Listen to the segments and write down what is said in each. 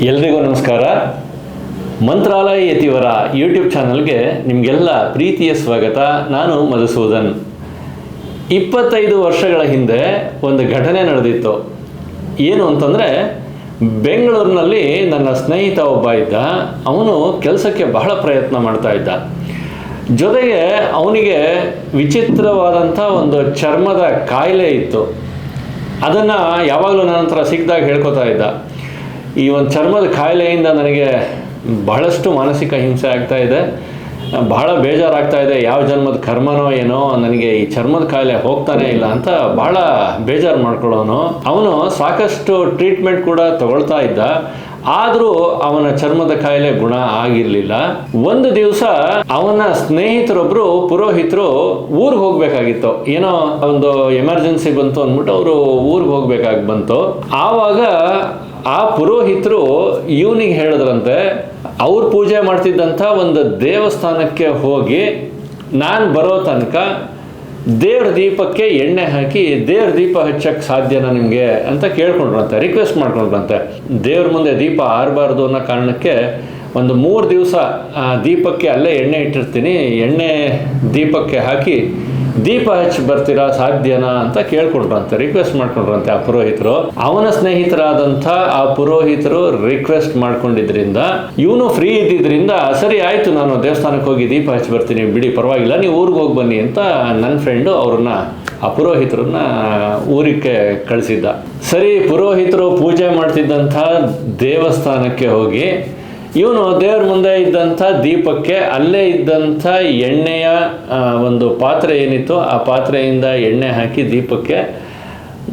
ಎಲ್ರಿಗೂ ನಮಸ್ಕಾರ. ಮಂತ್ರಾಲಯ ಯತಿವರ ಯೂಟ್ಯೂಬ್ ಚಾನಲ್ಗೆ ನಿಮಗೆಲ್ಲ ಪ್ರೀತಿಯ ಸ್ವಾಗತ. ನಾನು ಮಧುಸೂದನ್. ಇಪ್ಪತ್ತೈದು ವರ್ಷಗಳ ಹಿಂದೆ ಒಂದು ಘಟನೆ ನಡೆದಿತ್ತು. ಏನು ಅಂತಂದರೆ, ಬೆಂಗಳೂರಿನಲ್ಲಿ ನನ್ನ ಸ್ನೇಹಿತ ಒಬ್ಬ ಇದ್ದ. ಅವನು ಕೆಲಸಕ್ಕೆ ಬಹಳ ಪ್ರಯತ್ನ ಮಾಡ್ತಾ ಇದ್ದ. ಜೊತೆಗೆ ಅವನಿಗೆ ವಿಚಿತ್ರವಾದಂಥ ಒಂದು ಚರ್ಮದ ಕಾಯಿಲೆ ಇತ್ತು. ಅದನ್ನು ಯಾವಾಗಲೂ ನನ್ನ ಹತ್ರ ಸಿಕ್ಕಿದಾಗ ಹೇಳ್ಕೊತಾ ಇದ್ದ. ಈ ಒಂದು ಚರ್ಮದ ಕಾಯಿಲೆಯಿಂದ ನನಗೆ ಬಹಳಷ್ಟು ಮಾನಸಿಕ ಹಿಂಸೆ ಆಗ್ತಾ ಇದೆ. ಬಹಳ ಬೇಜಾರಾಗ್ತಾ ಇದೆ, ಯಾವ ಜನ್ಮದ ಕರ್ಮನೋ ಏನೋ, ನನಗೆ ಈ ಚರ್ಮದ ಕಾಯಿಲೆ ಹೋಗ್ತಾನೆ ಇಲ್ಲ ಅಂತ ಬಹಳ ಬೇಜಾರು ಮಾಡ್ಕೊಳ್ಳೋನು. ಅವನು ಸಾಕಷ್ಟು ಟ್ರೀಟ್ಮೆಂಟ್ ಕೂಡ ತಗೊಳ್ತಾ ಇದ್ದ. ಆದರೂ ಅವನ ಚರ್ಮದ ಕಾಯಿಲೆ ಗುಣ ಆಗಿರಲಿಲ್ಲ. ಒಂದು ದಿವಸ ಅವನ ಸ್ನೇಹಿತರೊಬ್ಬರು ಪುರೋಹಿತರು ಊರಿಗೆ ಹೋಗಬೇಕಾಗಿತ್ತು. ಏನೋ ಒಂದು ಎಮರ್ಜೆನ್ಸಿ ಬಂತು ಅಂದ್ಬಿಟ್ಟು ಅವರು ಊರಿಗೆ ಹೋಗ್ಬೇಕಾಗಿ ಬಂತು. ಆವಾಗ ಆ ಪುರೋಹಿತರು ಇವನಿಗೆ ಹೇಳಿದ್ರಂತೆ, ಅವ್ರು ಪೂಜೆ ಮಾಡ್ತಿದ್ದಂಥ ಒಂದು ದೇವಸ್ಥಾನಕ್ಕೆ ಹೋಗಿ ನಾನು ಬರೋ ತನಕ ದೇವ್ರ ದೀಪಕ್ಕೆ ಎಣ್ಣೆ ಹಾಕಿ, ದೇವ್ರ ದೀಪ ಹಚ್ಚಕ್ಕೆ ಸಾಧ್ಯನಾ ನಿಮಗೆ ಅಂತ ಕೇಳ್ಕೊಂಡ್ರಂತೆ ರಿಕ್ವೆಸ್ಟ್ ಮಾಡ್ಕೊಂಡ್ರಂತೆ. ದೇವ್ರ ಮುಂದೆ ದೀಪ ಆರಬಾರ್ದು ಅನ್ನೋ ಕಾರಣಕ್ಕೆ ಒಂದು ಮೂರು ದಿವಸ ದೀಪಕ್ಕೆ ಅಲ್ಲೇ ಎಣ್ಣೆ ಇಟ್ಟಿರ್ತೀನಿ, ಎಣ್ಣೆ ದೀಪಕ್ಕೆ ಹಾಕಿ ದೀಪ ಹಚ್ಚಿ ಬರ್ತೀರಾ, ಸಾಧ್ಯನಾ ಅಂತ ಕೇಳ್ಕೊಂಡ್ರಂತೆ ರಿಕ್ವೆಸ್ಟ್ ಮಾಡ್ಕೊಂಡ್ರಂತೆ ಆ ಪುರೋಹಿತರು. ಅವನ ಸ್ನೇಹಿತರಾದಂಥ ಆ ಪುರೋಹಿತರು ರಿಕ್ವೆಸ್ಟ್ ಮಾಡ್ಕೊಂಡಿದ್ರಿಂದ, ಇವನು ಫ್ರೀ ಇದ್ದಿದ್ರಿಂದ, ಸರಿ ಆಯ್ತು, ನಾನು ದೇವಸ್ಥಾನಕ್ಕೆ ಹೋಗಿ ದೀಪ ಹಚ್ಚಿ ಬರ್ತೀನಿ, ಬಿಡಿ, ಪರವಾಗಿಲ್ಲ, ನೀವು ಊರಿಗೆ ಹೋಗಿ ಬನ್ನಿ ಅಂತ ನನ್ನ ಫ್ರೆಂಡು ಅವ್ರನ್ನ, ಆ ಪುರೋಹಿತರನ್ನ ಊರಿಗೆ ಕಳಿಸಿದ್ದ. ಸರಿ, ಪುರೋಹಿತರು ಪೂಜೆ ಮಾಡ್ತಿದ್ದಂಥ ದೇವಸ್ಥಾನಕ್ಕೆ ಹೋಗಿ ಇವನು ದೇವ್ರ ಮುಂದೆ ಇದ್ದಂಥ ದೀಪಕ್ಕೆ ಅಲ್ಲೇ ಇದ್ದಂಥ ಎಣ್ಣೆಯ ಒಂದು ಪಾತ್ರೆ ಏನಿತ್ತು ಆ ಪಾತ್ರೆಯಿಂದ ಎಣ್ಣೆ ಹಾಕಿ ದೀಪಕ್ಕೆ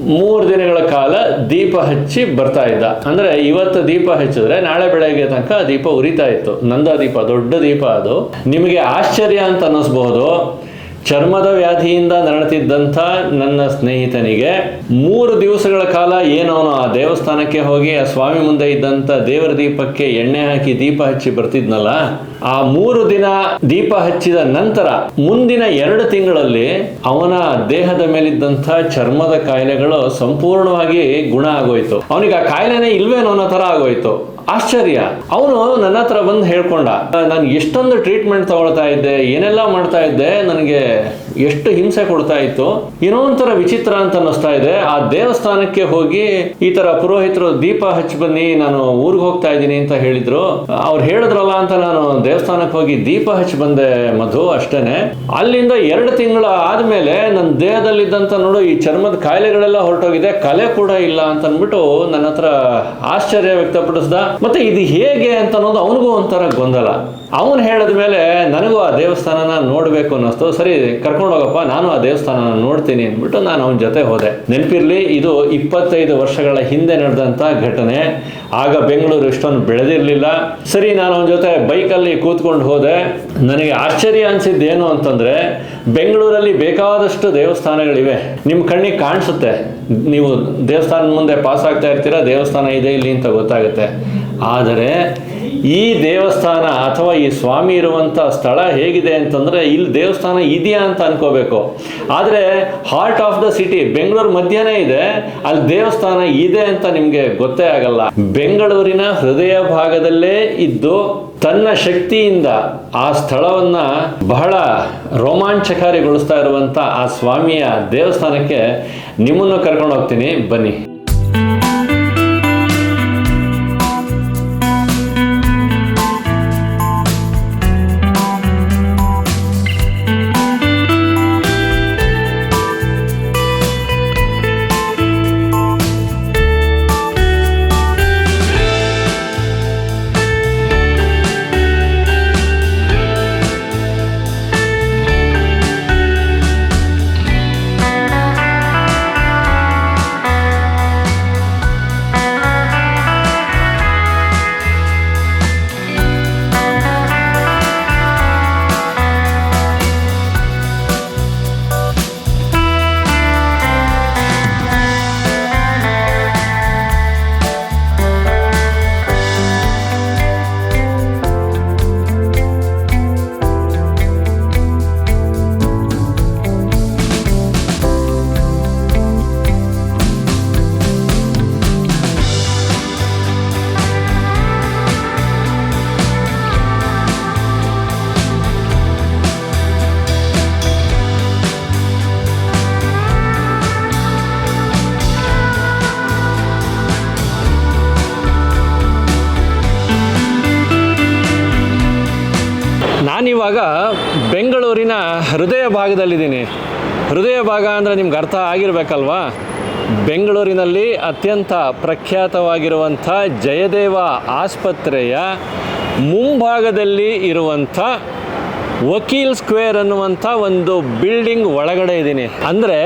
ಮೂರು ದಿನಗಳ ಕಾಲ ದೀಪ ಹಚ್ಚಿ ಬರ್ತಾ ಇದ್ದ. ಅಂದರೆ ಇವತ್ತು ದೀಪ ಹಚ್ಚಿದ್ರೆ ನಾಳೆ ಬೆಳಗ್ಗೆ ತನಕ ದೀಪ ಉರಿತಾ ಇತ್ತು. ನಂದ ದೀಪ, ದೊಡ್ಡ ದೀಪ ಅದು. ನಿಮಗೆ ಆಶ್ಚರ್ಯ ಅಂತ ಅನ್ನಿಸ್ಬಹುದು ಚರ್ಮದ ವ್ಯಾಧಿಯಿಂದ ನರಳುತ್ತಿದ್ದಂಥ ನನ್ನ ಸ್ನೇಹಿತನಿಗೆ ಮೂರು ದಿವಸಗಳ ಕಾಲ ಏನವನು ಆ ದೇವಸ್ಥಾನಕ್ಕೆ ಹೋಗಿ ಆ ಸ್ವಾಮಿ ಮುಂದೆ ಇದ್ದಂಥ ದೇವರ ದೀಪಕ್ಕೆ ಎಣ್ಣೆ ಹಾಕಿ ದೀಪ ಹಚ್ಚಿ ಬರ್ತಿದ್ನಲ್ಲ, ಆ ಮೂರು ದಿನ ದೀಪ ಹಚ್ಚಿದ ನಂತರ ಮುಂದಿನ ಎರಡು ತಿಂಗಳಲ್ಲಿ ಅವನ ದೇಹದ ಮೇಲಿದ್ದಂಥ ಚರ್ಮದ ಕಾಯಿಲೆಗಳು ಸಂಪೂರ್ಣವಾಗಿ ಗುಣ ಆಗೋಯ್ತು. ಅವನಿಗೆ ಆ ಕಾಯಿಲೆನೇ ಇಲ್ವೇನೋ ಅನ್ನೋ ಥರ ಆಗೋಯ್ತು. ಆಶ್ಚರ್ಯ. ಅವನು ನನ್ನ ಹತ್ರ ಬಂದು ಹೇಳ್ಕೊಂಡ, ನಾನು ಎಷ್ಟೊಂದು ಟ್ರೀಟ್ಮೆಂಟ್ ತಗೊಳ್ತಾ ಇದ್ದೆ, ಏನೆಲ್ಲ ಮಾಡ್ತಾ ಇದ್ದೆ, ನನಗೆ ಎಷ್ಟು ಹಿಂಸೆ ಕೊಡ್ತಾ ಇತ್ತು? ಏನೋ ಒಂಥರ ವಿಚಿತ್ರ ಅಂತ ಅನ್ನಿಸ್ತಾ ಇದೆ. ಆ ದೇವಸ್ಥಾನಕ್ಕೆ ಹೋಗಿ ಈ ತರ ಪುರೋಹಿತರು ದೀಪ ಹಚ್ಚಿ ಬನ್ನಿ, ನಾನು ಊರಿಗೆ ಹೋಗ್ತಾ ಇದ್ದೀನಿ ಅಂತ ಹೇಳಿದ್ರು. ಅವ್ರು ಹೇಳಿದ್ರಲ್ಲ ಅಂತ ನಾನು ದೇವಸ್ಥಾನಕ್ಕೆ ಹೋಗಿ ದೀಪ ಹಚ್ಚಿ ಬಂದೆ ಮಧು ಅಷ್ಟೇನೆ. ಅಲ್ಲಿಂದ ಎರಡು ತಿಂಗಳ ಆದ್ಮೇಲೆ ನನ್ನ ದೇಹದಲ್ಲಿದ್ದಂತ ನೋಡು, ಈ ಚರ್ಮದ ಕಾಯಿಲೆಗಳೆಲ್ಲ ಹೊರಟೋಗಿದೆ, ಕಲೆ ಕೂಡ ಇಲ್ಲ ಅಂತ ಅಂದ್ಬಿಟ್ಟು ನನ್ನ ಹತ್ರ ಆಶ್ಚರ್ಯ ವ್ಯಕ್ತಪಡಿಸ್ದ. ಮತ್ತೆ ಇದು ಹೇಗೆ ಅಂತ ಅನ್ನೋದು ಅವನಿಗೂ ಒಂಥರ ಗೊಂದಲ. ಅವನು ಹೇಳಿದ ಮೇಲೆ ನನಗೂ ಆ ದೇವಸ್ಥಾನನ ನೋಡಬೇಕು ಅನ್ನಿಸ್ತು. ಸರಿ, ಕರ್ಕೊಂಡು ಹೋಗಪ್ಪ ನಾನು ಆ ದೇವಸ್ಥಾನ ನೋಡ್ತೀನಿ ಅಂದ್ಬಿಟ್ಟು ನಾನು ಅವನ ಜೊತೆ ಹೋದೆ. ನೆನಪಿರ್ಲಿ, ಇದು ಇಪ್ಪತ್ತೈದು ವರ್ಷಗಳ ಹಿಂದೆ ನಡೆದಂಥ ಘಟನೆ. ಆಗ ಬೆಂಗಳೂರು ಇಷ್ಟೊಂದು ಬೆಳೆದಿರಲಿಲ್ಲ. ಸರಿ, ನಾನು ಅವನ ಜೊತೆ ಬೈಕಲ್ಲಿ ಕೂತ್ಕೊಂಡು ಹೋದೆ. ನನಗೆ ಆಶ್ಚರ್ಯ ಅನಿಸಿದ್ದು ಏನು ಅಂತಂದರೆ, ಬೆಂಗಳೂರಲ್ಲಿ ಬೇಕಾದಷ್ಟು ದೇವಸ್ಥಾನಗಳಿವೆ. ನಿಮ್ಮ ಕಣ್ಣಿಗೆ ಕಾಣಿಸುತ್ತೆ. ನೀವು ದೇವಸ್ಥಾನದ ಮುಂದೆ ಪಾಸ್ ಆಗ್ತಾ ಇರ್ತೀರಾ, ದೇವಸ್ಥಾನ ಇದೆ ಇಲ್ಲಿ ಅಂತ ಗೊತ್ತಾಗುತ್ತೆ. ಆದರೆ ಈ ದೇವಸ್ಥಾನ ಅಥವಾ ಈ ಸ್ವಾಮಿ ಇರುವಂಥ ಸ್ಥಳ ಹೇಗಿದೆ ಅಂತಂದರೆ ಇಲ್ಲಿ ದೇವಸ್ಥಾನ ಇದೆಯಾ ಅಂತ ಅನ್ಕೋಬೇಕು. ಆದರೆ heart of the city Bengaluru ಮಧ್ಯನೇ ಇದೆ, ಅಲ್ಲಿ ದೇವಸ್ಥಾನ ಇದೆ ಅಂತ ನಿಮಗೆ ಗೊತ್ತೇ ಆಗಲ್ಲ. ಬೆಂಗಳೂರಿನ ಹೃದಯ ಭಾಗದಲ್ಲೇ ಇದ್ದು ತನ್ನ ಶಕ್ತಿಯಿಂದ ಆ ಸ್ಥಳವನ್ನ ಬಹಳ ರೋಮಾಂಚಕಾರಿಗೊಳಿಸ್ತಾ ಇರುವಂಥ ಆ ಸ್ವಾಮಿಯ ದೇವಸ್ಥಾನಕ್ಕೆ ನಿಮ್ಮನ್ನು ಕರ್ಕೊಂಡು ಹೋಗ್ತೀನಿ. ಬನ್ನಿ. ನಾನಿವಾಗ ಬೆಂಗಳೂರಿನ ಹೃದಯ ಭಾಗದಲ್ಲಿದ್ದೀನಿ. ಹೃದಯ ಭಾಗ ಅಂದರೆ ನಿಮ್ಗೆ ಅರ್ಥ ಆಗಿರಬೇಕಲ್ವಾ? ಬೆಂಗಳೂರಿನಲ್ಲಿ ಅತ್ಯಂತ ಪ್ರಖ್ಯಾತವಾಗಿರುವಂಥ ಜಯದೇವ ಆಸ್ಪತ್ರೆಯ ಮುಂಭಾಗದಲ್ಲಿ ಇರುವಂಥ ವಕೀಲ್ ಸ್ಕ್ವೇರ್ ಅನ್ನುವಂಥ ಒಂದು ಬಿಲ್ಡಿಂಗ್ ಒಳಗಡೆ ಇದ್ದೀನಿ. ಅಂದರೆ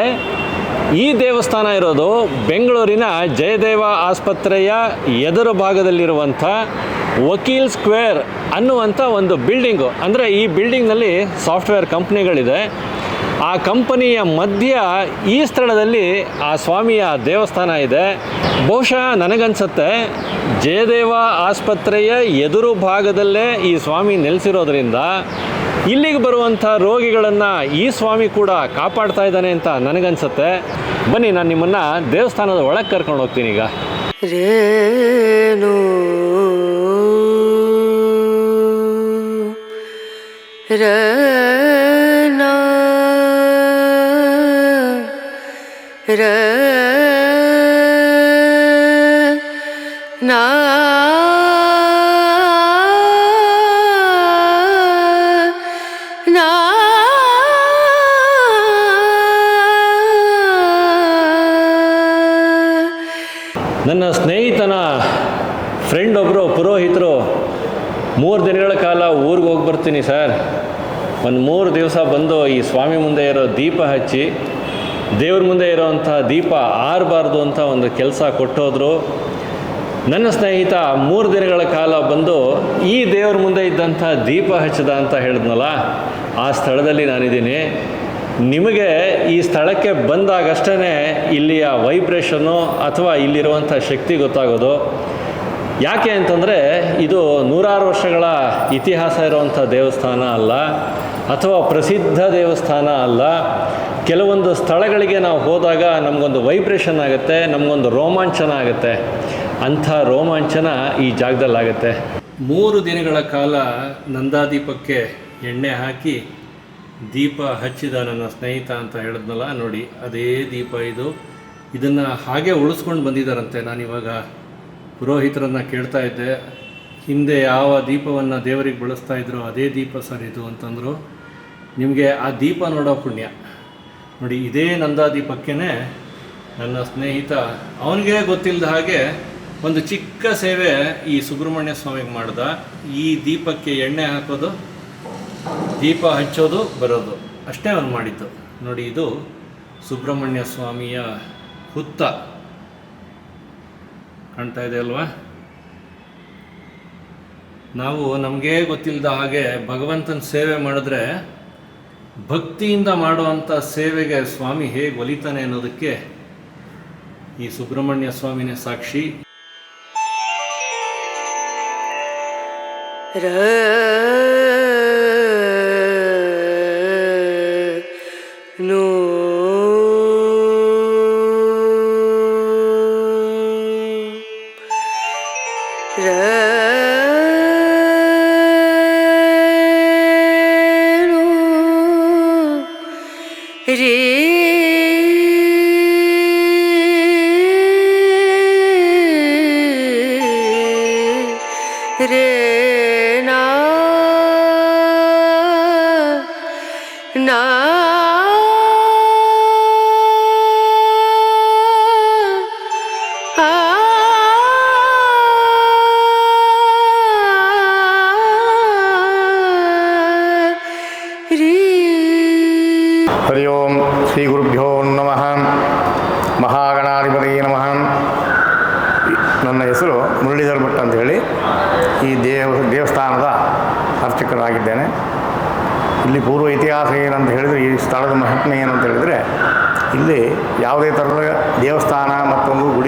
ಈ ದೇವಸ್ಥಾನ ಇರೋದು ಬೆಂಗಳೂರಿನ ಜಯದೇವ ಆಸ್ಪತ್ರೆಯ ಎದುರು ಭಾಗದಲ್ಲಿರುವಂಥ ವಕೀಲ್ ಸ್ಕ್ವೇರ್ ಅನ್ನುವಂಥ ಒಂದು ಬಿಲ್ಡಿಂಗು. ಅಂದರೆ ಈ ಬಿಲ್ಡಿಂಗ್ನಲ್ಲಿ ಸಾಫ್ಟ್ವೇರ್ ಕಂಪ್ನಿಗಳಿದೆ. ಆ ಕಂಪನಿಯ ಮಧ್ಯ ಈ ಸ್ಥಳದಲ್ಲಿ ಆ ಸ್ವಾಮಿಯ ದೇವಸ್ಥಾನ ಇದೆ. ಬಹುಶಃ ನನಗನ್ಸುತ್ತೆ ಜಯದೇವ ಆಸ್ಪತ್ರೆಯ ಎದುರು ಭಾಗದಲ್ಲೇ ಈ ಸ್ವಾಮಿ ನೆಲೆಸಿರೋದ್ರಿಂದ ಇಲ್ಲಿಗೆ ಬರುವಂಥ ರೋಗಿಗಳನ್ನು ಈ ಸ್ವಾಮಿ ಕೂಡ ಕಾಪಾಡ್ತಾ ಇದ್ದಾನೆ ಅಂತ ನನಗನ್ಸುತ್ತೆ. ಬನ್ನಿ, ನಾನು ನಿಮ್ಮನ್ನು ದೇವಸ್ಥಾನದ ಒಳಗೆ ಕರ್ಕೊಂಡು ಹೋಗ್ತೀನಿ ಈಗ. रा ಒಂದು ಮೂರು ದಿವಸ ಬಂದು ಈ ಸ್ವಾಮಿ ಮುಂದೆ ಇರೋ ದೀಪ ಹಚ್ಚಿ, ದೇವ್ರ ಮುಂದೆ ಇರೋವಂಥ ದೀಪ ಆರಬಾರ್ದು ಅಂತ ಒಂದು ಕೆಲಸ ಕೊಟ್ಟೋದ್ರು. ನನ್ನ ಸ್ನೇಹಿತ ಮೂರು ದಿನಗಳ ಕಾಲ ಬಂದು ಈ ದೇವ್ರ ಮುಂದೆ ಇದ್ದಂಥ ದೀಪ ಹಚ್ಚದ ಅಂತ ಹೇಳಿದ್ನಲ್ಲ, ಆ ಸ್ಥಳದಲ್ಲಿ ನಾನಿದ್ದೀನಿ. ನಿಮಗೆ ಈ ಸ್ಥಳಕ್ಕೆ ಬಂದಾಗಷ್ಟೇ ಇಲ್ಲಿಯ ವೈಬ್ರೇಷನ್ನು ಅಥವಾ ಇಲ್ಲಿರುವಂಥ ಶಕ್ತಿ ಗೊತ್ತಾಗೋದು. ಯಾಕೆ ಅಂತಂದರೆ ಇದು ನೂರಾರು ವರ್ಷಗಳ ಇತಿಹಾಸ ಇರುವಂಥ ದೇವಸ್ಥಾನ ಅಲ್ಲ. ಅಥವಾ ಪ್ರಸಿದ್ಧ ದೇವಸ್ಥಾನ ಅಲ್ಲ, ಕೆಲವೊಂದು ಸ್ಥಳಗಳಿಗೆ ನಾವು ಹೋದಾಗ ನಮಗೊಂದು ವೈಬ್ರೇಷನ್ ಆಗುತ್ತೆ, ನಮಗೊಂದು ರೋಮಾಂಚನ ಆಗುತ್ತೆ. ಅಂಥ ರೋಮಾಂಚನ ಈ ಜಾಗದಲ್ಲಾಗುತ್ತೆ ಮೂರು ದಿನಗಳ ಕಾಲ ನಂದಾದೀಪಕ್ಕೆ ಎಣ್ಣೆ ಹಾಕಿ ದೀಪ ಹಚ್ಚಿದ ನನ್ನ ಸ್ನೇಹಿತ ಅಂತ ಹೇಳಿದ್ನಲ್ಲ, ನೋಡಿ, ಅದೇ ದೀಪ ಇದು. ಇದನ್ನು ಹಾಗೆ ಉಳಿಸ್ಕೊಂಡು ಬಂದಿದ್ದಾರಂತೆ. ನಾನಿವಾಗ ಪುರೋಹಿತರನ್ನು ಕೇಳ್ತಾ ಇದ್ದೆ, ಹಿಂದೆ ಯಾವ ದೀಪವನ್ನು ದೇವರಿಗೆ ಬಳಸ್ತಾ ಇದ್ರು ಅದೇ ದೀಪ ಸರ್ ಇದು ಅಂತಂದರು. ನಿಮಗೆ ಆ ದೀಪ ನೋಡೋ ಪುಣ್ಯ. ನೋಡಿ, ಇದೇ ನಂದಾ ನಂದಾದೀಪಕ್ಕೇ ನನ್ನ ಸ್ನೇಹಿತ, ಅವನಿಗೆ ಗೊತ್ತಿಲ್ಲದ ಹಾಗೆ ಒಂದು ಚಿಕ್ಕ ಸೇವೆ ಈ ಸುಬ್ರಹ್ಮಣ್ಯ ಸ್ವಾಮಿಗೆ ಮಾಡ್ದ. ಈ ದೀಪಕ್ಕೆ ಎಣ್ಣೆ ಹಾಕೋದು, ದೀಪ ಹಚ್ಚೋದು, ಬರೋದು, ಅಷ್ಟೇ ಅವನು ಮಾಡಿದ್ದು. ನೋಡಿ, ಇದು ಸುಬ್ರಹ್ಮಣ್ಯ ಸ್ವಾಮಿಯ ಹುತ್ತ. ಕಾಣ್ತಾ ಇದೆ ಅಲ್ವಾ? ನಾವು ನಮಗೇ ಗೊತ್ತಿಲ್ಲದ ಹಾಗೆ ಭಗವಂತನ ಸೇವೆ ಮಾಡಿದ್ರೆ ಭಕ್ತಿಯಿಂದ ಮಾಡುವಂಥ ಸೇವೆಗೆ ಸ್ವಾಮಿ ಹೇಗೆ ಒಲಿತಾನೆ ಅನ್ನೋದಕ್ಕೆ ಈ ಸುಬ್ರಹ್ಮಣ್ಯ ಸ್ವಾಮಿನೇ ಸಾಕ್ಷಿ. ರ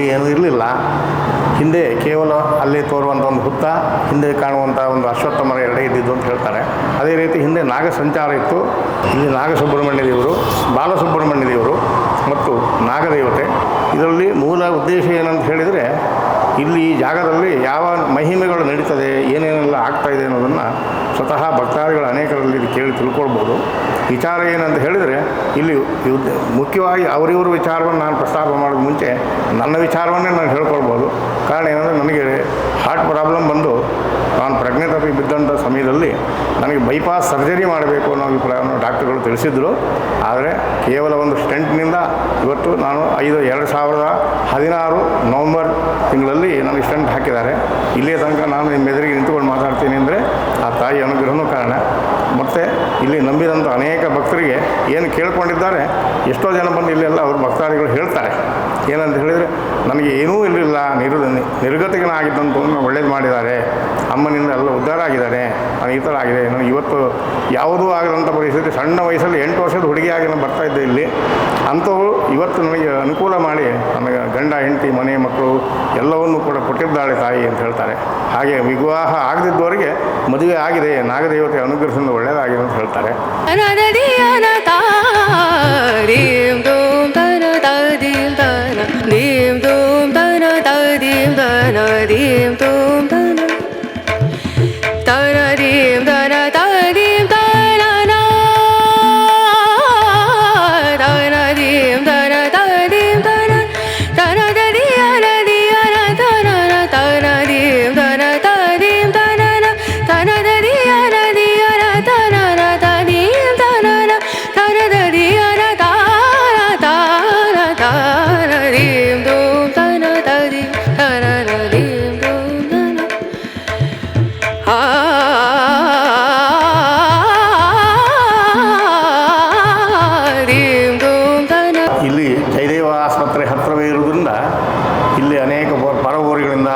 ಗುಡಿ ಏನೂ ಇರಲಿಲ್ಲ. ಹಿಂದೆ ಕೇವಲ ಅಲ್ಲಿ ತೋರುವಂಥ ಒಂದು ಹುತ್ತ ಹಿಂದೆ ಕಾಣುವಂಥ ಒಂದು ಅಶ್ವತ್ಥ ಮರ ಎರಡೇ ಇದ್ದಿದ್ದು ಅಂತ ಹೇಳ್ತಾರೆ. ಅದೇ ರೀತಿ ಹಿಂದೆ ನಾಗ ಸಂಚಾರ ಇತ್ತು. ಇಲ್ಲಿ ನಾಗಸುಬ್ರಹ್ಮಣ್ಯ ದೇವರು ಬಾಲಸುಬ್ರಹ್ಮಣ್ಯ ದೇವರು ಮತ್ತು ನಾಗದೇವತೆ. ಇದರಲ್ಲಿ ಮೂಲ ಉದ್ದೇಶ ಏನಂತ ಹೇಳಿದರೆ, ಇಲ್ಲಿ ಜಾಗದಲ್ಲಿ ಯಾವ ಮಹಿಮೆಗಳು ನಡೀತದೆ, ಏನೇನೆಲ್ಲ ಆಗ್ತಾಯಿದೆ ಅನ್ನೋದನ್ನು ಸ್ವತಃ ಭಕ್ತಾದಿಗಳು ಅನೇಕರಲ್ಲಿ ಇದು ಕೇಳಿ ತಿಳ್ಕೊಳ್ಬೋದು. ವಿಚಾರ ಏನಂತ ಹೇಳಿದರೆ, ಇಲ್ಲಿ ಯುದ್ಧ ಮುಖ್ಯವಾಗಿ ಅವರಿವ್ರ ವಿಚಾರವನ್ನು ನಾನು ಪ್ರಸ್ತಾಪ ಮಾಡೋದು ಮುಂಚೆ ನನ್ನ ವಿಚಾರವನ್ನೇ ನಾನು ಹೇಳ್ಕೊಳ್ಬೋದು. ಕಾರಣ ಏನಂದರೆ, ನನಗೆ ಹಾರ್ಟ್ ಪ್ರಾಬ್ಲಮ್ ಬಂದು ನಾನು ಪ್ರಜ್ಞೆ ಬಿದ್ದಂಥ ಸಮಯದಲ್ಲಿ ನನಗೆ ಬೈಪಾಸ್ ಸರ್ಜರಿ ಮಾಡಬೇಕು ಅನ್ನೋ ಡಾಕ್ಟರ್ಗಳು ತಿಳಿಸಿದರು. ಆದರೆ ಕೇವಲ ಒಂದು ಸ್ಟೆಂಟ್ನಿಂದ ಇವತ್ತು ನಾನು ಐದು, ಎರಡು ಸಾವಿರದ ಹದಿನಾರು ನವಂಬರ್ ತಿಂಗಳಲ್ಲಿ ನನಗೆ ಸ್ಟೆಂಟ್ ಹಾಕಿದ್ದಾರೆ. ಇಲ್ಲೇ ತನಕ ನಾನು ನಿಮ್ಮ ಎದುರಿಗೆ ನಿಂತುಕೊಂಡು ಮಾತಾಡ್ತೀನಿ ಅಂದರೆ ತಾಯಿ ಅನುಗ್ರಹನೂ ಕಾರಣ. ಮತ್ತು ಇಲ್ಲಿ ನಂಬಿದಂಥ ಅನೇಕ ಭಕ್ತರಿಗೆ ಏನು ಕೇಳ್ಕೊಂಡಿದ್ದಾರೆ, ಎಷ್ಟೋ ಜನ ಬಂದು ಇಲ್ಲೆಲ್ಲ ಅವ್ರ ಭಕ್ತಾದಿಗಳು ಹೇಳ್ತಾರೆ. ಏನಂತ ಹೇಳಿದರೆ ನನಗೆ ಏನೂ ಇರಲಿಲ್ಲ. ನಿರು ನಿರ್ಗತಿಕನಾಗಿದ್ದಂತ ಒಳ್ಳೇದು ಮಾಡಿದ್ದಾರೆ. ಅಮ್ಮನಿಂದ ಎಲ್ಲ ಉದ್ಧಾರ ಆಗಿದ್ದಾರೆ. ನಾನು ಈ ಥರ ಆಗಿದೆ. ನನಗೆ ಇವತ್ತು ಯಾವುದೂ ಆಗದಂಥ ಪರಿಸ್ಥಿತಿ ಸಣ್ಣ ವಯಸ್ಸಲ್ಲಿ ಎಂಟು ವರ್ಷದ ಹುಡುಗಿಯಾಗಿ ನಾನು ಬರ್ತಾ ಇದ್ದೆ ಇಲ್ಲಿ. ಅಂಥವು ಇವತ್ತು ನನಗೆ ಅನುಕೂಲ ಮಾಡಿ ನನಗೆ ಗಂಡ, ಹೆಂಡತಿ, ಮನೆ, ಮಕ್ಕಳು ಎಲ್ಲವನ್ನೂ ಕೂಡ ಕೊಟ್ಟಿದ್ದಾಳೆ ತಾಯಿ ಅಂತ ಹೇಳ್ತಾರೆ. ಹಾಗೆ ವಿವಾಹ ಆಗದಿದ್ದವರಿಗೆ ಮದುವೆ ಆಗಿದೆ. ನಾಗದೇವತೆ ಅನುಗ್ರಹದಿಂದ ಒಳ್ಳೆಯದಾಗಿದೆ ಅಂತ ಹೇಳ್ತಾರೆ.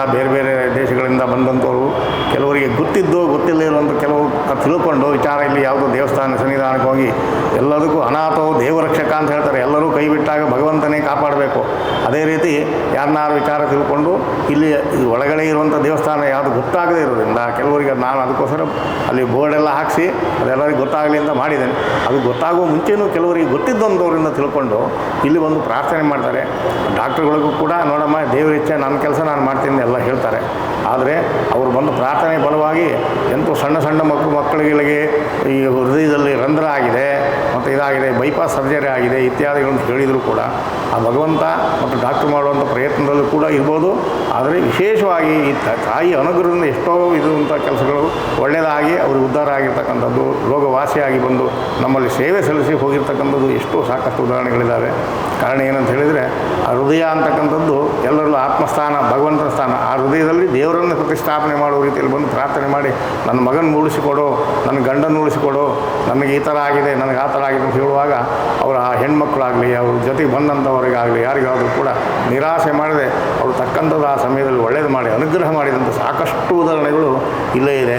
ಬೇರೆ ಬೇರೆ ದೇಶಗಳಿಂದ ಬಂದಂಥವ್ರು ಕೆಲವರಿಗೆ ಗೊತ್ತಿದ್ದು ಗೊತ್ತಿಲ್ಲ ಇರುವಂಥ ಕೆಲವು ತಿಳ್ಕೊಂಡು ವಿಚಾರ ಇಲ್ಲಿ ಯಾವುದೋ ದೇವಸ್ಥಾನ ಸನ್ನಿಧಾನಕ್ಕೆ ಹೋಗಿ ಎಲ್ಲದಕ್ಕೂ ಅನಾಥವು ದೇವರಕ್ಷಕ ಅಂತ ಹೇಳ್ತಾರೆ. ಎಲ್ಲರೂ ಕೈ ಬಿಟ್ಟಾಗ ಭಗವಂತನೇ ಕಾಪಾಡಬೇಕು. ಅದೇ ರೀತಿ ಯಾರನ್ನಾರು ವಿಚಾರ ತಿಳ್ಕೊಂಡು ಇಲ್ಲಿ ಒಳಗಡೆ ಇರುವಂಥ ದೇವಸ್ಥಾನ ಯಾವುದು ಗೊತ್ತಾಗದೇ ಇರೋದ್ರಿಂದ ಕೆಲವರಿಗೆ ನಾನು ಅದಕ್ಕೋಸ್ಕರ ಅಲ್ಲಿ ಬೋರ್ಡೆಲ್ಲ ಹಾಕಿಸಿ ಅದೆಲ್ಲರಿಗೂ ಗೊತ್ತಾಗಲಿ ಅಂತ ಮಾಡಿದ್ದೇನೆ. ಅದು ಗೊತ್ತಾಗುವ ಮುಂಚೆನೂ ಕೆಲವರಿಗೆ ಗೊತ್ತಿದ್ದಂಥವ್ರಿಂದ ತಿಳ್ಕೊಂಡು ಇಲ್ಲಿ ಬಂದು ಪ್ರಾರ್ಥನೆ ಮಾಡ್ತಾರೆ. ಡಾಕ್ಟ್ರುಗಳಿಗೂ ಕೂಡ ನೋಡಮ್ಮ ದೇವರಿಚ್ಛೆ ನನ್ನ ಕೆಲಸ ನಾನು ಮಾಡ್ತೀನಿ ಎಲ್ಲ ಹೇಳ್ತಾರೆ. ಆದರೆ ಅವರು ಬಂದು ಪ್ರಾರ್ಥನೆ ಬಲವಾಗಿ ಎಂತೂ ಸಣ್ಣ ಸಣ್ಣ ಮಕ್ಕಳು ಮಕ್ಕಳಿಗೆ ಈ ಹೃದಯದಲ್ಲಿ ರಂಧ್ರ ಆಗಿದೆ ಮತ್ತು ಇದಾಗಿದೆ ಬೈಪಾಸ್ ಸರ್ಜರಿ ಆಗಿದೆ ಇತ್ಯಾದಿಗಳನ್ನು ಹೇಳಿದರೂ ಕೂಡ ಆ ಭಗವಂತ ಮತ್ತು ಡಾಕ್ಟ್ರು ಮಾಡುವಂಥ ಪ್ರಯತ್ನದಲ್ಲೂ ಕೂಡ ಇರ್ಬೋದು. ಆದರೆ ವಿಶೇಷವಾಗಿ ಈ ತಾಯಿ ಅನುಗ್ರಹದಿಂದ ಎಷ್ಟೋ ಇರುವಂಥ ಕೆಲಸಗಳು ಒಳ್ಳೆಯದಾಗಿ ಅವರು ಉದ್ಧಾರ ಆಗಿರ್ತಕ್ಕಂಥದ್ದು, ರೋಗವಾಸಿಯಾಗಿ ಬಂದು ನಮ್ಮಲ್ಲಿ ಸೇವೆ ಸಲ್ಲಿಸಿ ಹೋಗಿರ್ತಕ್ಕಂಥದ್ದು ಎಷ್ಟೋ ಸಾಕಷ್ಟು ಉದಾಹರಣೆಗಳಿದ್ದಾವೆ ಕಾರಣ ಏನಂತ ಹೇಳಿದರೆ ಆ ಹೃದಯ ಅಂತಕ್ಕಂಥದ್ದು ಎಲ್ಲರಲ್ಲೂ ಆತ್ಮಸ್ಥಾನ, ಭಗವಂತನ ಸ್ಥಾನ. ಆ ಹೃದಯದಲ್ಲಿ ದೇವರನ್ನು ಪ್ರತಿಷ್ಠಾಪನೆ ಮಾಡುವ ರೀತಿಯಲ್ಲಿ ಬಂದು ಪ್ರಾರ್ಥನೆ ಮಾಡಿ, ನನ್ನ ಮಗನ ಉಳಿಸಿಕೊಡು ನನ್ನ ಗಂಡನ ಉಳಿಸಿಕೊಡು ನನಗೆ ಈ ಥರ ಆಗಿದೆ, ನನಗೆ ಆ ಥರ ಆಗಿದೆ ಅಂತ ಹೇಳುವಾಗ ಅವರ ಆ ಹೆಣ್ಮಕ್ಳಾಗಲಿ, ಅವ್ರ ಜೊತೆಗೆ ಬಂದಂಥವರಿಗಾಗಲಿ ಯಾರಿಗಾದರೂ ಕೂಡ ನಿರಾಸೆ ಮಾಡದೆ, ಅವರು ತಕ್ಕಂಥದ್ದು ಆ ಸಮಯದಲ್ಲಿ ಒಳ್ಳೇದು ಮಾಡಿ, ಅನುಗ್ರಹ ಮಾಡಿದಂಥ ಸಾಕಷ್ಟು ಉದಾಹರಣೆಗಳು ಇಲ್ಲೇ ಇದೆ.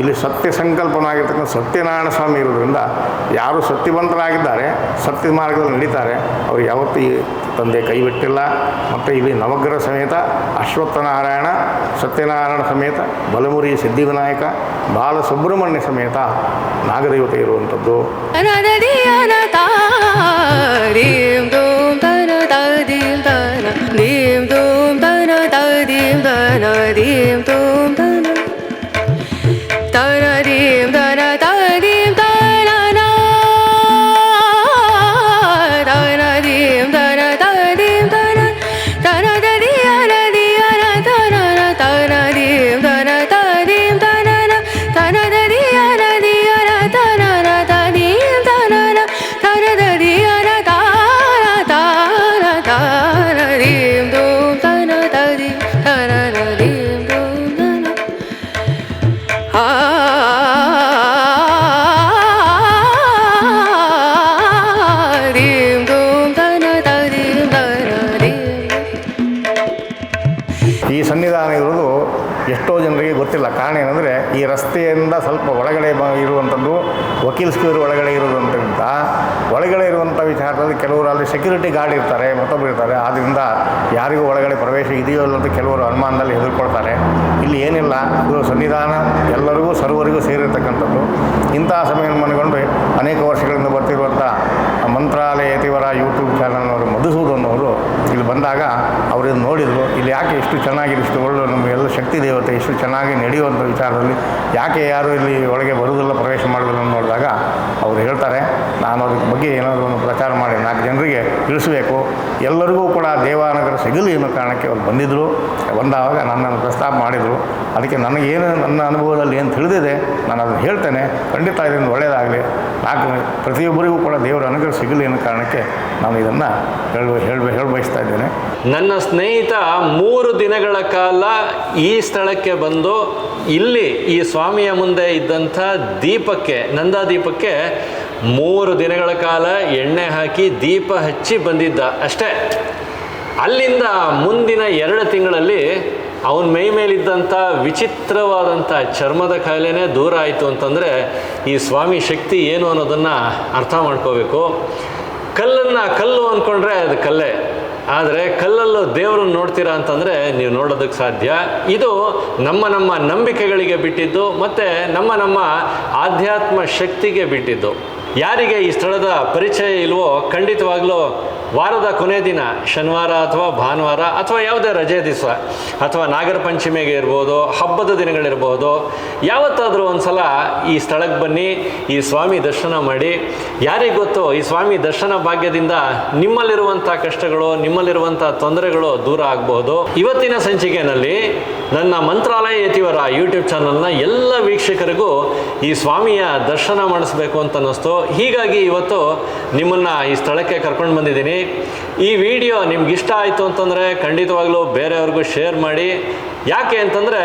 ಇಲ್ಲಿ ಸತ್ಯ ಸಂಕಲ್ಪನಾಗಿರ್ತಕ್ಕಂಥ ಸತ್ಯನಾರಾಯಣ ಸ್ವಾಮಿ ಇರೋದ್ರಿಂದ ಯಾರು ಸತ್ಯವಂತರಾಗಿದ್ದಾರೆ ಸತ್ಯ ಮಾರ್ಗದಲ್ಲಿ ನಡೀತಾರೆ ಅವರು ಯಾವತ್ತೂ ಈ ತಂದೆ ಕೈ ಬಿಟ್ಟಿಲ್ಲ ಮತ್ತು ಇಲ್ಲಿ ನವಗ್ರಹ ಸಮೇತ ಅಶ್ವತ್ಥನಾರಾಯಣ ಸತ್ಯನಾರಾಯಣ ಸಮೇತ ಬಲಮುರಿ ಸಿದ್ಧಿವಿನಾಯಕ ಬಾಲಸುಬ್ರಹ್ಮಣ್ಯ ಸಮೇತ ನಾಗದೇವತೆ ಇರುವಂಥದ್ದು ധനരീം ധന ಇರೋದು ಎಷ್ಟೋ ಜನರಿಗೆ ಗೊತ್ತಿಲ್ಲ. ಕಾರಣ ಏನಂದರೆ, ಈ ರಸ್ತೆಯಿಂದ ಸ್ವಲ್ಪ ಒಳಗಡೆ ಬ ಇರುವಂಥದ್ದು, ವಕೀಲ್ ಸ್ಕೂರ್ ಒಳಗಡೆ ಇರೋದಂತಂತ ಒಳಗಡೆ ಇರುವಂಥ ವಿಚಾರದಲ್ಲಿ ಕೆಲವರು ಅಲ್ಲಿ ಸೆಕ್ಯೂರಿಟಿ ಗಾರ್ಡ್ ಇರ್ತಾರೆ ಮತ್ತೊಬ್ಬರು ಇರ್ತಾರೆ. ಆದ್ದರಿಂದ ಯಾರಿಗೂ ಒಳಗಡೆ ಪ್ರವೇಶ ಇದೆಯೋ ಇಲ್ಲ ಕೆಲವರು ಅನುಮಾನದಲ್ಲಿ ಹೆದರ್ಕೊಳ್ತಾರೆ ಇಲ್ಲಿ ಏನಿಲ್ಲ, ಇದು ಸಂವಿಧಾನ ಎಲ್ಲರಿಗೂ ಸರ್ವರಿಗೂ ಸೇರಿರ್ತಕ್ಕಂಥದ್ದು. ಇಂತಹ ಸಮಯವನ್ನು ಮನಗೊಂಡು ಅನೇಕ ವರ್ಷಗಳಿಂದ ಬರ್ತಿರುವಂಥ ಮಂತ್ರಾಲಯ ಯತಿವರ ಯೂಟ್ಯೂಬ್ ಚಾನಲ್ನವರು ಮಧುಸೂದನ್ ಅವರು ಇಲ್ಲಿ ಬಂದಾಗ ಅವರು ನೋಡಿದರು ಇಲ್ಲಿ ಯಾಕೆ ಎಷ್ಟು ಚೆನ್ನಾಗಿದೆ, ಇಷ್ಟು ಒಳ್ಳೆ ನಮಗೆಲ್ಲ ಶಕ್ತಿ ದೇವತೆ ಎಷ್ಟು ಚೆನ್ನಾಗಿ ನಡೆಯುವಂಥ ವಿಚಾರದಲ್ಲಿ ಯಾಕೆ ಯಾರು ಇಲ್ಲಿ ಒಳಗೆ ಬರುವುದಿಲ್ಲ, ಪ್ರವೇಶ ಮಾಡೋದಿಲ್ಲ ನೋಡಿದಾಗ ಅವರು ಹೇಳ್ತಾರೆ ನಾನು ಅದ್ರ ಬಗ್ಗೆ ಏನಾದರೂ ಒಂದು ಪ್ರಚಾರ ಮಾಡಿ ನಾಲ್ಕು ಜನರಿಗೆ ತಿಳಿಸಬೇಕು. ಎಲ್ಲರಿಗೂ ಕೂಡ ದೇವಾನಗರ ಸಿಗಲಿ ಅನ್ನೋ ಕಾರಣಕ್ಕೆ ಅವ್ರು ಬಂದಿದ್ದರು ಬಂದಾಗ ನನ್ನನ್ನು ಪ್ರಸ್ತಾಪ ಮಾಡಿದರು. ಅದಕ್ಕೆ ನನಗೇನು ನನ್ನ ಅನುಭವದಲ್ಲಿ ಏನು ತಿಳಿದಿದೆ, ನಾನು ಅದನ್ನು ಹೇಳ್ತೇನೆ. ಖಂಡಿತ ಇದರಿಂದ ಒಳ್ಳೆಯದಾಗಲಿ ನಾಲ್ಕು ಪ್ರತಿಯೊಬ್ಬರಿಗೂ ಕೂಡ ದೇವರ ಅನುಗ್ರಹ ಸಿಗಲಿ ಅನ್ನೋ ಕಾರಣಕ್ಕೆ ನಾನು ಇದನ್ನು ಹೇಳ ಹೇಳ ಹೇಳಬಯಸ್ತಾ ಇದ್ದೇನೆ. ನನ್ನ ಸ್ನೇಹಿತ ಮೂರು ದಿನಗಳ ಕಾಲ ಈ ಸ್ಥಳಕ್ಕೆ ಬಂದು ಇಲ್ಲಿ ಈ ಸ್ವಾಮಿಯ ಮುಂದೆ ಇದ್ದಂಥ ದೀಪಕ್ಕೆ ನಂದಾ ದೀಪಕ್ಕೆ ಮೂರು ದಿನಗಳ ಕಾಲ ಎಣ್ಣೆ ಹಾಕಿ ದೀಪ ಹಚ್ಚಿ ಬಂದಿದ್ದ ಅಷ್ಟೇ. ಅಲ್ಲಿಂದ ಮುಂದಿನ ಎರಡು ತಿಂಗಳಲ್ಲಿ ಅವನ ಮೈ ಮೇಲಿದ್ದಂಥ ವಿಚಿತ್ರವಾದಂಥ ಚರ್ಮದ ಕಾಯಿಲೆನೇ ದೂರ ಆಯಿತು ಅಂತಂದರೆ ಈ ಸ್ವಾಮಿ ಶಕ್ತಿ ಏನು ಅನ್ನೋದನ್ನು ಅರ್ಥ ಮಾಡ್ಕೋಬೇಕು. ಕಲ್ಲನ್ನು ಕಲ್ಲು ಅಂದ್ಕೊಂಡ್ರೆ ಅದು ಕಲ್ಲೇ. ಆದರೆ ಕಲ್ಲಲ್ಲೂ ದೇವರನ್ನು ನೋಡ್ತೀರಾ ಅಂತಂದರೆ ನೀವು ನೋಡೋದಕ್ಕೆ ಸಾಧ್ಯ. ಇದು ನಮ್ಮ ನಮ್ಮ ನಂಬಿಕೆಗಳಿಗೆ ಬಿಟ್ಟಿದ್ದು ಮತ್ತು ನಮ್ಮ ನಮ್ಮ ಆಧ್ಯಾತ್ಮ ಶಕ್ತಿಗೆ ಬಿಟ್ಟಿದ್ದು. ಯಾರಿಗೆ ಈ ಸ್ಥಳದ ಪರಿಚಯ ಇಲ್ವೋ ಖಂಡಿತವಾಗ್ಲೂ ವಾರದ ಕೊನೆ ದಿನ, ಶನಿವಾರ ಅಥವಾ ಭಾನುವಾರ ಅಥವಾ ಯಾವುದೇ ರಜೆ ದಿವಸ ಅಥವಾ ನಾಗರ ಪಂಚಮಿಗೆ ಇರ್ಬೋದು, ಹಬ್ಬದ ದಿನಗಳಿರ್ಬೋದು, ಯಾವತ್ತಾದರೂ ಒಂದು ಸಲ ಈ ಸ್ಥಳಕ್ಕೆ ಬನ್ನಿ, ಈ ಸ್ವಾಮಿ ದರ್ಶನ ಮಾಡಿ. ಯಾರಿಗೆ ಗೊತ್ತು, ಈ ಸ್ವಾಮಿ ದರ್ಶನ ಭಾಗ್ಯದಿಂದ ನಿಮ್ಮಲ್ಲಿರುವಂಥ ಕಷ್ಟಗಳು, ನಿಮ್ಮಲ್ಲಿರುವಂಥ ತೊಂದರೆಗಳು ದೂರ ಆಗಬಹುದು ಇವತ್ತಿನ ಸಂಚಿಕೆಯಲ್ಲಿ ನನ್ನ ಮಂತ್ರಾಲಯ ಯತಿವರ ಯೂಟ್ಯೂಬ್ ಚಾನಲ್ನ ಎಲ್ಲ ವೀಕ್ಷಕರಿಗೂ ಈ ಸ್ವಾಮಿಯ ದರ್ಶನ ಮಾಡಿಸ್ಬೇಕು ಅಂತ ಅನ್ನಿಸ್ತು. ಹೀಗಾಗಿ ಇವತ್ತು ನಿಮ್ಮನ್ನು ಈ ಸ್ಥಳಕ್ಕೆ ಕರ್ಕೊಂಡು ಬಂದಿದ್ದೀನಿ. ಈ ವಿಡಿಯೋ ನಿಮ್ಗೆ ಇಷ್ಟ ಆಯಿತು ಅಂತಂದರೆ ಖಂಡಿತವಾಗ್ಲೂ ಬೇರೆಯವ್ರಿಗೂ ಶೇರ್ ಮಾಡಿ. ಯಾಕೆ ಅಂತಂದರೆ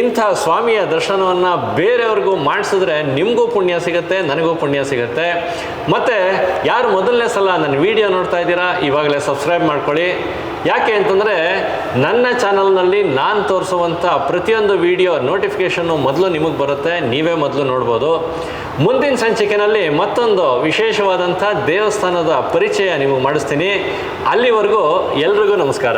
ಇಂಥ ಸ್ವಾಮಿಯ ದರ್ಶನವನ್ನು ಬೇರೆಯವ್ರಿಗೂ ಮಾಡಿಸಿದ್ರೆ ನಿಮಗೂ ಪುಣ್ಯ ಸಿಗುತ್ತೆ, ನನಗೂ ಪುಣ್ಯ ಸಿಗುತ್ತೆ. ಮತ್ತು ಯಾರು ಮೊದಲನೇ ಸಲ ನನ್ನ ವಿಡಿಯೋ ನೋಡ್ತಾ ಇದ್ದೀರಾ, ಇವಾಗಲೇ ಸಬ್ಸ್ಕ್ರೈಬ್ ಮಾಡ್ಕೊಳ್ಳಿ. ಯಾಕೆ ಅಂತಂದರೆ ನನ್ನ ಚಾನಲ್ನಲ್ಲಿ ನಾನು ತೋರಿಸುವಂಥ ಪ್ರತಿಯೊಂದು ವಿಡಿಯೋ ನೋಟಿಫಿಕೇಷನ್ನು ಮೊದಲು ನಿಮಗೆ ಬರುತ್ತೆ, ನೀವೇ ಮೊದಲು ನೋಡ್ಬೋದು. ಮುಂದಿನ ಸಂಚಿಕೆಯಲ್ಲಿ ಮತ್ತೊಂದು ವಿಶೇಷವಾದಂಥ ದೇವಸ್ಥಾನದ ಪರಿಚಯ ನಿಮಗೆ ಮಾಡಿಸ್ತೀನಿ. ಅಲ್ಲಿವರೆಗೂ ಎಲ್ರಿಗೂ ನಮಸ್ಕಾರ.